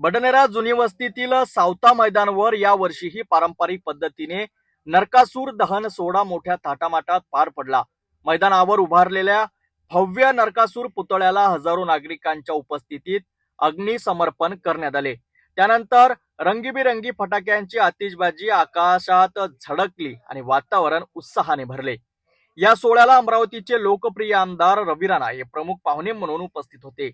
बडनेरा जुनी वस्तीतील सावता मैदानवर या वर्षीही पारंपरिक पद्धतीने नरकासूर दहन सोहळा मोठ्या थाटामाटात पार पडला. मैदानावर उभारलेल्या भव्य नरकासूर पुतळ्याला हजारो नागरिकांच्या उपस्थितीत अग्निसमर्पण करण्यात आले. त्यानंतर रंगीबिरंगी फटाक्यांची आतिषबाजी आकाशात झडकली आणि वातावरण उत्साहाने भरले. या सोहळ्याला अमरावतीचे लोकप्रिय आमदार रवी राणा हे प्रमुख पाहुणे म्हणून उपस्थित होते.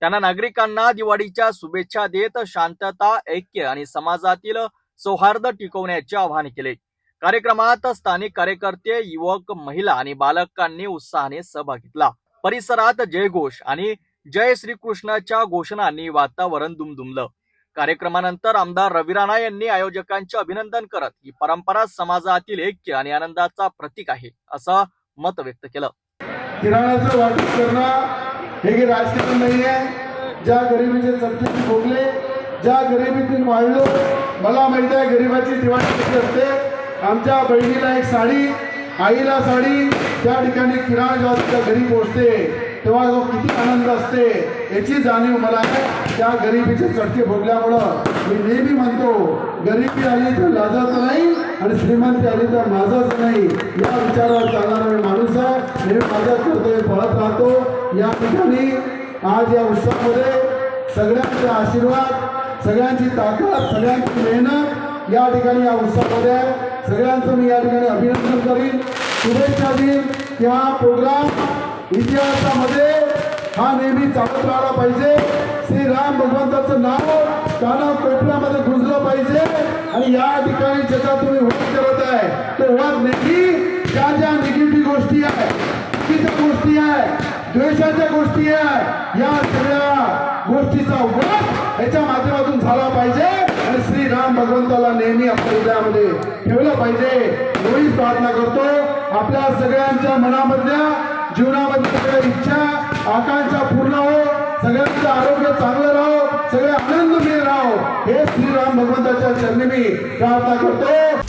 त्यांना नागरिकांना दिवाळीच्या शुभेच्छा देत शांतता ऐक्य आणि समाजातील सौहार्द टिकवण्याचे आवाहन केले. कार्यक्रमात स्थानिक कार्यकर्ते युवक महिला आणि बालकांनी उत्साहाने सहभाग घेतला. परिसरात जयघोष आणि जय श्रीकृष्णाच्या घोषणांनी वातावरण दुमदुमलं. कार्यक्रमानंतर आमदार रवी राणा यांनी आयोजकांचे अभिनंदन करत ही परंपरा समाजातील ऐक्य आणि आनंदाचा प्रतीक आहे असं मत व्यक्त केलं. किराणाचं वाटप करणं हे की राजकारण नाही आहे ज्या गरिबीचे चटके भोगले ज्या गरिबीतून वाढलो मला माहिती आहे गरिबाची दिवाळी कशी असते. आमच्या बहिणीला एक साडी आईला साडी त्या ठिकाणी किराणा जेव्हा तिच्या घरी पोहोचते. तेव्हा जो किती आनंद असते. याची जाणीव मला आहे. त्या गरिबीचे चटके भोगल्यामुळं मी नेहमी म्हणतो गरिबी आली तर लाजाचं नाही आणि श्रीमंती आली तर माझाच नाही. या विचारावर चालणारा मी माणूस आहे. नेहमी माझा कर्तव्य पळत राहतो या ठिकाणी आज या उत्सवामध्ये सगळ्यांचा आशीर्वाद सगळ्यांची ताकद सगळ्यांची मेहनत या ठिकाणी या उत्सवामध्ये आहे सगळ्यांचं मी या ठिकाणी अभिनंदन करीन. शुभेच्छा देईन की हा प्रोग्राम इतिहासामध्ये हा नेहमी चालत राहिला पाहिजे. श्रीराम भगवंताचं नाव काना कोपऱ्यामध्ये गुंजलं पाहिजे आणि या ठिकाणी ज्याचा तुम्ही होत करत आहे तो वाद नेहमी ज्या ज्या निगेटिव्ह गोष्टी आहे चुकीच्या गोष्टी आहे. द्वेषाच्या गोष्टी आहे. या सगळ्या गोष्टीचा वध याच्या माध्यमातून झाला पाहिजे. आणि श्रीराम भगवंताला नेहमी आपल्या हृदयामध्ये ठेवलं पाहिजे. एवढीच प्रार्थना करतो. आपल्या सगळ्यांच्या मनामधल्या जीवनामधल्या सगळ्या इच्छा आकांक्षा पूर्ण हो. सगळ्यांचं आरोग्य चांगलं राहो. सगळे आनंदमय राहो. हे श्रीराम भगवंताच्या चरणी मी प्रार्थना करतो.